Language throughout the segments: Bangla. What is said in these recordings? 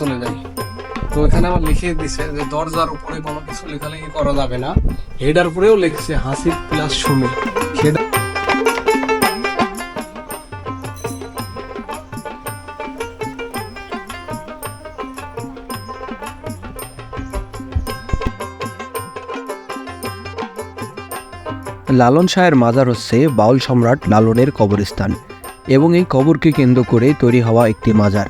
চলে যাই। তো এখানে আমার লিখে দিছে যে দরজার উপরে কোনো কিছু লেখালেখি করা যাবে না। হেডার উপরেও লিখছে, হাসিব প্লাস সুমি। লালন শাহের মাজার হচ্ছে বাউল সম্রাট লালনের কবরস্থান এবং এই কবরকে কেন্দ্র করে তৈরি হওয়া একটি মাজার।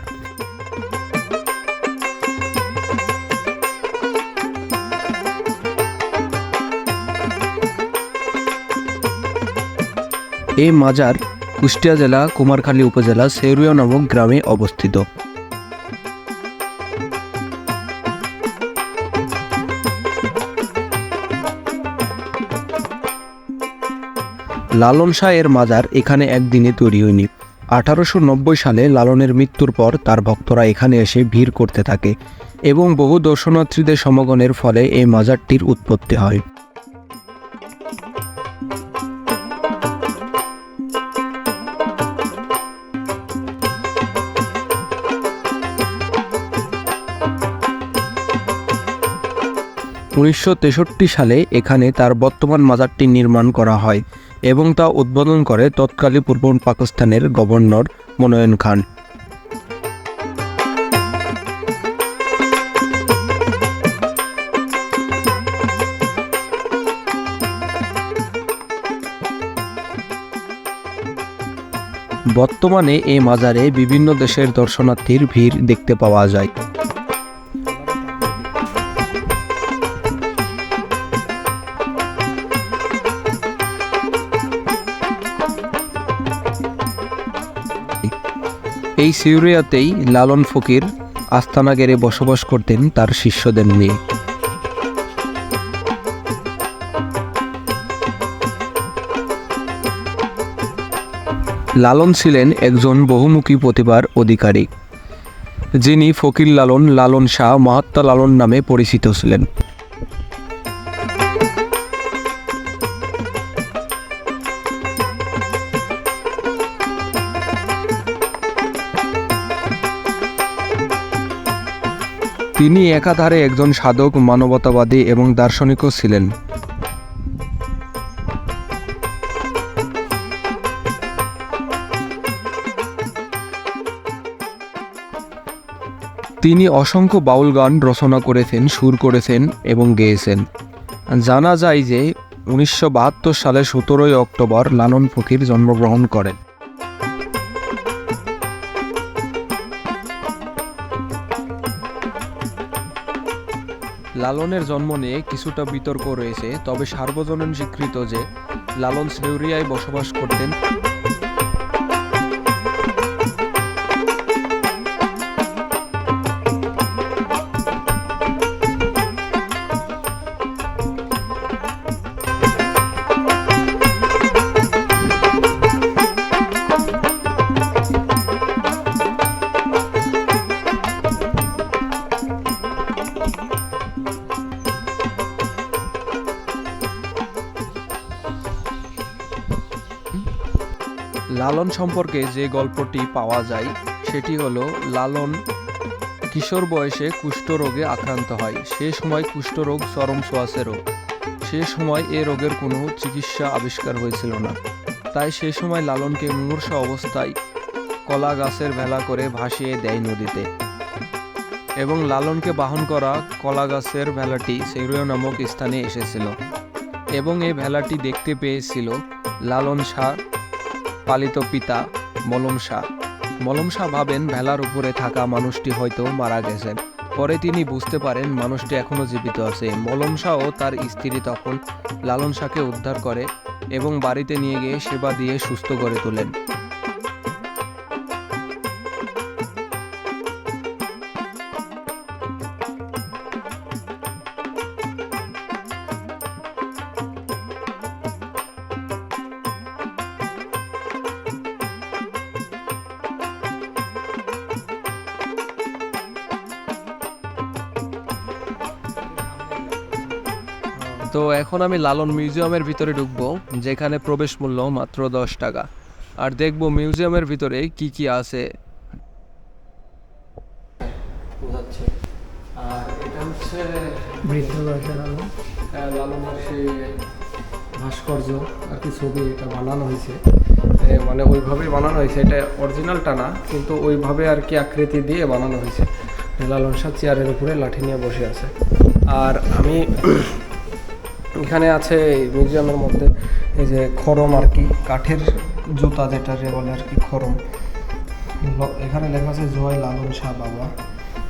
এই মাজার কুষ্টিয়া জেলা, কুমারখালী উপজেলা, সেরুয়া নামক গ্রামে অবস্থিত। লালন শাহের মাজার এখানে একদিনে তৈরি হয়নি। আঠারোশো নব্বই সালে লালনের মৃত্যুর পর তার ভক্তরা এখানে এসে ভিড় করতে থাকে এবং বহু দর্শনার্থীদের সমাগমের ফলে এই মাজারটির উৎপত্তি হয়। উনিশশো তেষট্টি সালে এখানে তার বর্তমান মাজারটি নির্মাণ করা হয় এবং তা উদ্বোধন করে তৎকালীন পূর্ব পাকিস্তানের গভর্নর মনোয়ন খান। বর্তমানে এই মাজারে বিভিন্ন দেশের দর্শনার্থীর ভিড় দেখতে পাওয়া যায়। এই সিউরিয়াতেই লালন ফকির আস্তানা গেড়ে বসবাস করতেন তার শিষ্যদের নিয়ে। লালন ছিলেন একজন বহুমুখী প্রতিভার অধিকারী, যিনি ফকির লালন লালন শাহ মহাত্মা লালন নামে পরিচিত ছিলেন। তিনি একাধারে একজন সাধক, মানবতাবাদী এবং দার্শনিকও ছিলেন। তিনি অসংখ্য বাউল গান রচনা করেছেন, সুর করেছেন এবং গেয়েছেন। জানা যায় যে, উনিশশো বাহাত্তর সালে সতেরোই অক্টোবর লালন ফকির জন্মগ্রহণ করেন। লালনের জন্ম নিয়ে কিছুটা বিতর্ক রয়েছে তবে সার্বজনীন স্বীকৃত যে লালন সেউরিয়ায় বসবাস করতেন লালন সম্পর্কে যে গল্পটি পাওয়া যায়, সেটি হলো লালন কিশোর বয়সে কুষ্ঠরোগে আক্রান্ত হয়। সে সময় কুষ্ঠরোগ চরম সোয়াসে রোগ। সে সময় এ রোগের কোনো চিকিৎসা আবিষ্কার হয়েছিল না। তাই সে সময় লালনকে মুমূর্ষ অবস্থায় কলা গাছের ভেলা করে ভাসিয়ে দেয় নদীতে। এবং লালনকে বাহন করা কলা গাছের ভেলাটি সেরুয়া নামক স্থানে এসেছিল। এবং এই ভেলাটি দেখতে পেয়েছিল লালন শাহ পালিত পিতা মলম শাহ। মলম শাহ ভাবেন ভেলার উপরে থাকা মানুষটি হয়তো মারা গেছেন। পরে তিনি বুঝতে পারেন মানুষটি এখনও জীবিত আছে। মলম শাহ ও তার স্ত্রী তখন লালন শাহকে উদ্ধার করে এবং বাড়িতে নিয়ে গিয়ে সেবা দিয়ে সুস্থ করে তোলেন। তো এখন আমি লালন মিউজিয়ামের ভিতরে ঢুকবো যেখানে প্রবেশ মূল্য মাত্র দশ টাকা। আর দেখব মিউজিয়ামের ভিতরে কি কি আছে। হচ্ছে আহ, লালনের সেই ভাস্কর্য আর কি ছবি এটা বানানো হয়েছে। মানে ওইভাবেই বানানো হয়েছে। এটা অরিজিনালটা না কিন্তু ওইভাবে আর কি আকৃতি দিয়ে বানানো হয়েছে। লালন শাহ চেয়ারের উপরে লাঠি নিয়ে বসে আছে। আর আমি এখানে আছে মিউজিয়ামের মধ্যে এই যে খরম আর কি, কাঠের জুতা যেটা যে বলে আর কি, খরম। এখানে লেখা আছে জয় লালন শাহ বাবা।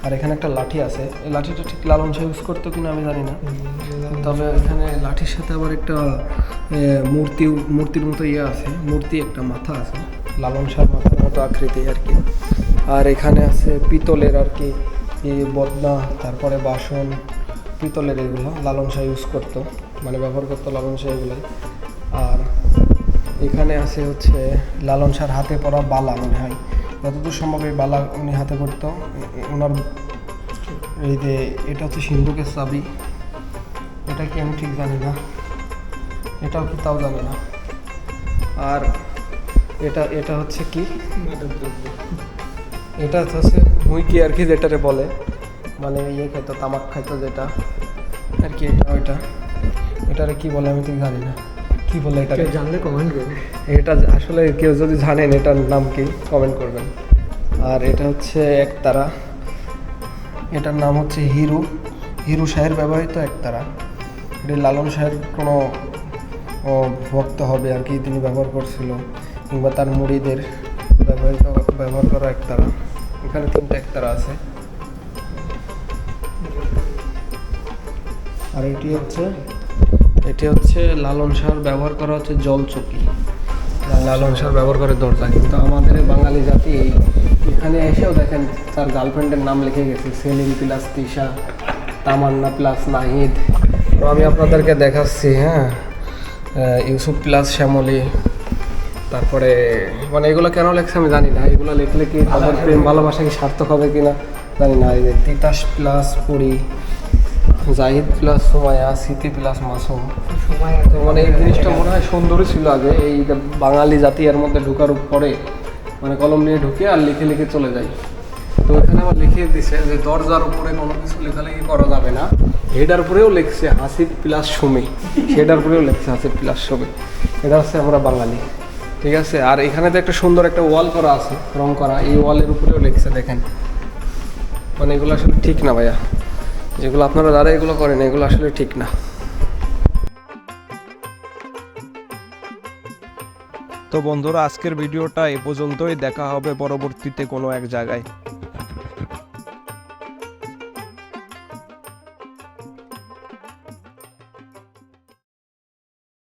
আর এখানে একটা লাঠি আছে। এই লাঠিটা ঠিক লালন শাহ ইউজ করতো কিনা আমি জানি না। তবে এখানে লাঠির সাথে আবার একটা মূর্তি, মূর্তির মতো ইয়ে আছে। মূর্তি একটা মাথা আছে। লালন শাহ মাথার মতো আকৃতি আর কি। আর এখানে আছে পিতলের আর কি বদনা, তারপরে বাসন, পিতলের এগুলো লালন শাহ ইউজ করতো। মানে ব্যবহার করতো লালন শাহ এগুলোই আর এখানে আছে হচ্ছে লালন শাহর হাতে পরা বালা মনে হয়। যতদূর সম্ভব এই বালা উনি হাতে করতো ওনার এই যে এটা হচ্ছে সিন্ধুকের চাবি। এটা কি আমি ঠিক জানি না। এটাও কি তাও জানি না। আর এটা এটা হচ্ছে কি? এটা হচ্ছে মুইকি আর কি যেটারে বলে। মানে ইয়ে খাইতো, তামাক খাইতো যেটা। আর কি এটা, ওইটা। এটারে কি বলে আমি ঠিক জানি না। কি বলে এটা জানলে কমেন্ট করবে। এটা আসলে কেউ যদি জানেন এটার নাম কি কমেন্ট করবেন। আর এটা হচ্ছে একতারা। এটার নাম হচ্ছে হিরু। হিরু শাহের ব্যবহৃত একতারা। এটি লালন শাহের কোনো ভক্ত হবে আর কি তিনি ব্যবহার করছিল। কিংবা তার মুড়িদের ব্যবহৃত ব্যবহার করা একতারা। এখানে তিনটা একতারা আছে। আর এটি হচ্ছে এটি হচ্ছে লালন শাহর ব্যবহার করা হচ্ছে জল চকি। লালন শাহর ব্যবহার করে দরজা, কিন্তু আমাদের বাঙালি জাতি এখানে এসেও দেখেন তার গার্লফ্রেন্ডের নাম লিখে গেছে, সেলিম প্লাস তিশা, তামান্না প্লাস নাহিদ। তো আমি আপনাদেরকে দেখাচ্ছি হ্যাঁ ইউসুফ প্লাস শ্যামলী, তারপরে মানে এগুলো কেন লেখছে আমি জানি না, এগুলো লিখলে কি ভালোবাসা কি সার্থক হবে কিনা? জানি না, এই যে Titas plus Puri Jahid plus Sumaiya Smriti plus Masum. মানে এই জিনিসটা মনে হয় সুন্দরই ছিল আগে। এই বাঙালি জাতি এর মধ্যে ঢোকার পরে মানে কলম নিয়ে ঢুকে আর লিখে লিখে চলে যায়। তো এখানে আবার লিখে দিছে যে দরজার উপরে কোনো কিছু লেখালেখি করা যাবে না। হেডার উপরেও লিখছে হাসিব প্লাস সুমি। সেটার উপরেও লিখছে হাসিব প্লাস সুমি। এটা হচ্ছে আমরা বাঙালি। ঠিক আছে? আর এখানে তো একটা সুন্দর একটা ওয়াল করা আছে, রং করা। এই ওয়ালের উপরেও লিখছে, দেখেন। মানে এগুলো আসলে ঠিক না ভাইয়া। যেগুলো আপনারা যারা এগুলো করেন, এগুলো আসলে ঠিক না। তো বন্ধুরা, আজকের ভিডিওটা এ পর্যন্তই। দেখা হবে পরবর্তীতে কোনো এক জায়গায়।